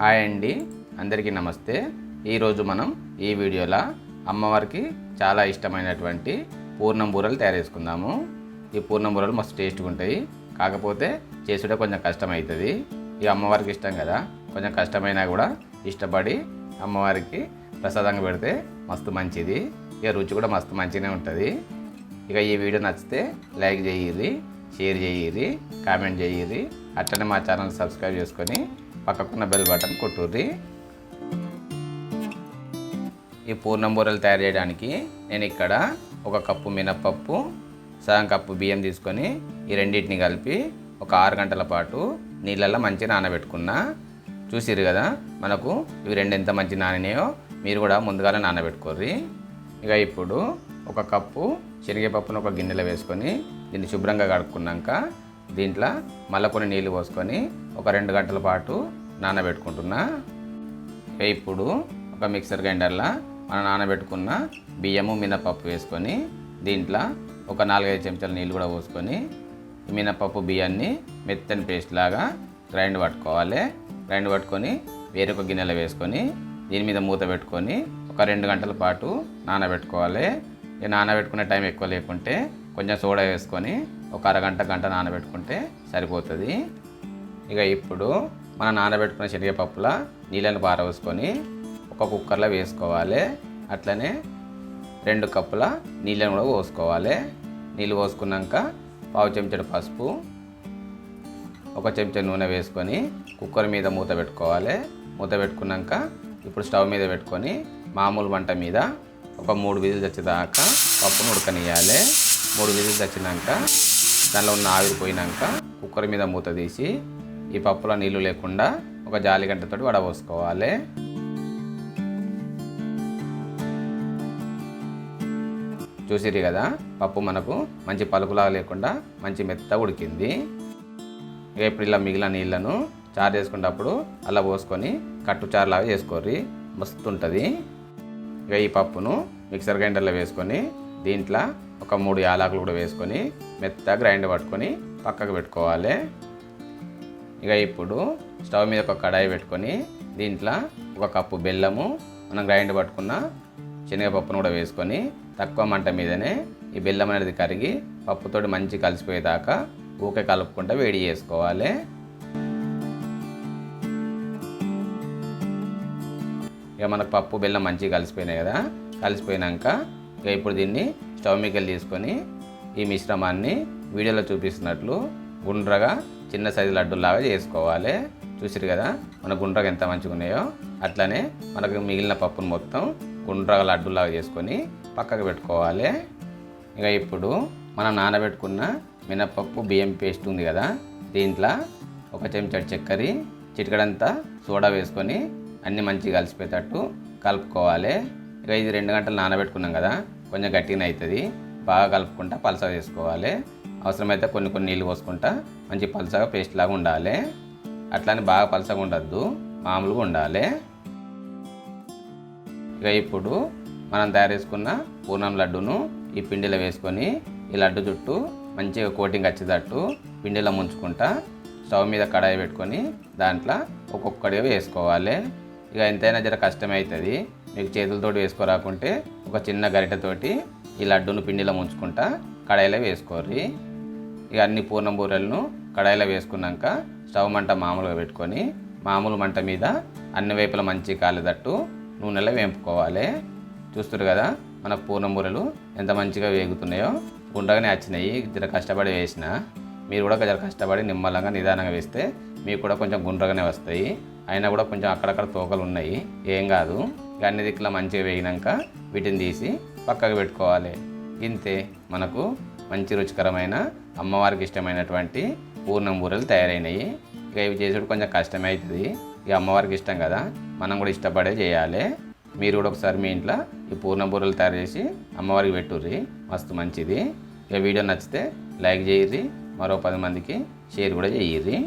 Hi అండి. అందరికీ నమస్తే. ఈరోజు మనం ఈ వీడియోలో అమ్మవారికి చాలా ఇష్టమైనటువంటి పూర్ణం బూరలు తయారు చేసుకుందాము. ఈ పూర్ణం బూరలు మస్తు టేస్ట్గా ఉంటాయి. కాకపోతే చేసుడే కొంచెం కష్టమవుతుంది ఈ అమ్మవారికి ఇష్టం కదా. కొంచెం కష్టమైనా కూడా ఇష్టపడి అమ్మవారికి ప్రసాదంగా పెడితే మస్తు మంచిది. ఇక రుచి కూడా మస్తు మంచిగానే ఉంటుంది. ఇక ఈ వీడియో నచ్చితే లైక్ చేయాలి షేర్ చేయాలి కామెంట్ చేయాలి అట్లనే మా ఛానల్ సబ్స్క్రైబ్ చేసుకొని పక్కకున్న బెల్ బటన్ కొట్టుర్రి. ఈ పూర్ణం బూరలు తయారు చేయడానికి నేను ఇక్కడ ఒక కప్పు మినప్పప్పు సగం కప్పు బియ్యం తీసుకొని ఈ రెండింటిని కలిపి ఒక ఆరు గంటల పాటు నీళ్ళల్లో మంచిగా నానబెట్టుకున్నా. చూసిరు కదా మనకు ఇవి రెండు ఎంత మంచి నానినాయో మీరు కూడా ముందుగానే నానబెట్టుకోర్రి. ఇక ఇప్పుడు ఒక కప్పు శనగపప్పును ఒక గిన్నెలో వేసుకొని దీన్ని శుభ్రంగా కడుక్కున్నాక దీంట్లో మళ్ళీ కొన్ని నీళ్ళు పోసుకొని ఒక రెండు గంటల పాటు నానబెట్టుకుంటున్నా. ఇప్పుడు ఒక మిక్సర్ గ్రైండర్లో మనం నానబెట్టుకున్న బియ్యము మినపప్పు వేసుకొని దీంట్లో ఒక నాలుగైదు చెంచాల నీళ్ళు కూడా పోసుకొని మినపప్పు బియ్యాన్ని మెత్తని పేస్ట్ లాగా గ్రైండ్ పట్టుకోవాలి. గ్రైండ్ పట్టుకొని వేరొక గిన్నెలో వేసుకొని దీని మీద మూత పెట్టుకొని ఒక రెండు గంటల పాటు నానబెట్టుకోవాలి. ఈ నానబెట్టుకునే టైం ఎక్కువ లేకుంటే కొంచెం సోడా వేసుకొని ఒక అరగంట గంట నానబెట్టుకుంటే సరిపోతుంది. ఇక ఇప్పుడు మనం నానబెట్టుకున్న శనగపప్పుల నీళ్ళని పారవేసుకొని ఒక కుక్కర్లో వేసుకోవాలి. అట్లనే రెండు కప్పుల నీళ్ళని కూడా పోసుకోవాలి. నీళ్ళు పోసుకున్నాక పావు చెంచాడు పసుపు ఒక చెంచా నూనె వేసుకొని కుక్కర్ మీద మూత పెట్టుకోవాలి. మూత పెట్టుకున్నాక ఇప్పుడు స్టవ్ మీద పెట్టుకొని మామూలు వంట మీద ఒక మూడు విధులు తెచ్చేదాకా పప్పును ఉడకనియాలి మూడు విధులు తెచ్చినాక దానిలో ఉన్న ఆవిరి పోయినాక కుక్కర్ మీద మూత తీసి ఈ పప్పులో నీళ్ళు లేకుండా ఒక జాలి గంటతోటి వడబోసుకోవాలి. చూసిరి కదా పప్పు మనకు మంచి పలుకులాగా లేకుండా మంచి మెత్త ఉడికింది. ఇక ఇప్పుడు ఇలా మిగిలిన నీళ్ళను చారు చేసుకున్నప్పుడు అలా పోసుకొని కట్టు చారులాగా చేసుకోర్రి. మస్తు ఉంటుంది. ఇక ఈ పప్పును మిక్సర్ గ్రైండర్లో వేసుకొని దీంట్లో ఒక మూడు యాలకులు కూడా వేసుకొని మెత్తగా గ్రైండ్ పట్టుకొని పక్కకు పెట్టుకోవాలి. ఇక ఇప్పుడు స్టవ్ మీద ఒక కడాయి పెట్టుకొని దీంట్లో ఒక కప్పు బెల్లము మనం గ్రైండ్ పట్టుకున్న శనగపప్పును కూడా వేసుకొని తక్కువ మంట మీదనే ఈ బెల్లం అనేది కరిగి పప్పుతోటి మంచి కలిసిపోయేదాకా ఊకే కలుపుకుంటూ వేడి చేసుకోవాలి. ఇక మనకు పప్పు బెల్లం మంచిగా కలిసిపోయినాయి కదా. కలిసిపోయినాక ఇక ఇప్పుడు దీన్ని చౌమికలు తీసుకొని ఈ మిశ్రమాన్ని వీడియోలో చూపిస్తున్నట్లు గుండ్రగా చిన్న సైజు లడ్డులాగా చేసుకోవాలి. చూసిరు కదా? మన గుండ్రగా ఎంత మంచిగా ఉన్నాయో? అట్లనే మనకు మిగిలిన పప్పును మొత్తం గుండ్రగా లడ్డులాగా చేసుకొని పక్కకు పెట్టుకోవాలి. ఇక ఇప్పుడు మనం నానబెట్టుకున్న మినపప్పు బియ్యం పేస్ట్ ఉంది కదా? దీంట్లో ఒక చెంచాడు చక్కెర చిటికడంతా సోడా వేసుకొని అన్నీ మంచిగా కలిసిపోయేటట్టు కలుపుకోవాలి. ఇక ఇది రెండు గంటలు నానబెట్టుకున్నాం కదా? కొంచెం గట్టిగా అవుతుంది. బాగా కలుపుకుంటా పలసగా చేసుకోవాలి. అవసరమైతే కొన్ని కొన్ని నీళ్ళు పోసుకుంటా మంచి పలసగా పేస్ట్ లాగా ఉండాలి. అట్లానే బాగా పలసగా ఉండద్దు. మామూలుగా ఉండాలి. ఇక ఇప్పుడు మనం తయారు చేసుకున్న పూర్ణం లడ్డును ఈ పిండిలో వేసుకొని ఈ లడ్డు చుట్టూ మంచిగా కోటింగ్ వచ్చేటట్టు పిండిలో ముంచుకుంటా స్టవ్ మీద కడాయి పెట్టుకొని దాంట్లో ఒక్కొక్కడిగా వేసుకోవాలి. ఇక ఎంతైనా జర కష్టమవుతుంది మీకు చేతులతోటి వేసుకోరాకుంటే ఒక చిన్న గరిటెతోటి ఈ లడ్డును పిండిలో ముంచుకుంటా కడాయిలో వేసుకోర్రి. ఇక అన్ని పూర్ణం బూరెలను కడాయిలో వేసుకున్నాక స్టవ్ మంట మామూలుగా పెట్టుకొని మామూలు మంట మీద అన్ని వైపులా మంచి కాలేదట్టు నూనెలో వేంపుకోవాలి. చూస్తారు కదా మన పూర్ణం బూరెలు ఎంత మంచిగా వేగుతున్నాయో. గుండగానే వచ్చినాయి జర కష్టపడి వేసిన మీరు కూడా జర కష్టపడి నిమ్మలంగా నిదానంగా వేస్తే మీకు కూడా కొంచెం గుండ్రగానే వస్తాయి. అయినా కూడా కొంచెం అక్కడక్కడ తోకలు ఉన్నాయి. ఏం కాదు. ఇక అన్ని దిక్కులా మంచిగా వేగినాక వీటిని తీసి పక్కకు పెట్టుకోవాలి. ఇంతే మనకు మంచి రుచికరమైన అమ్మవారికి ఇష్టమైనటువంటి పూర్ణం బూరెలు తయారైనాయి. ఇక ఇవి చేసుడు కొంచెం కష్టమే అవుతుంది ఇక అమ్మవారికి ఇష్టం కదా. మనం కూడా ఇష్టపడే చేయాలి. మీరు కూడా ఒకసారి మీ ఇంట్లో ఈ పూర్ణ బూరెలు తయారు చేసి అమ్మవారికి పెట్టుర్రి. మస్తు మంచిది. ఇక వీడియో నచ్చితే లైక్ చేయర్రి. మరో పది మందికి షేర్ కూడా చేయర్రి.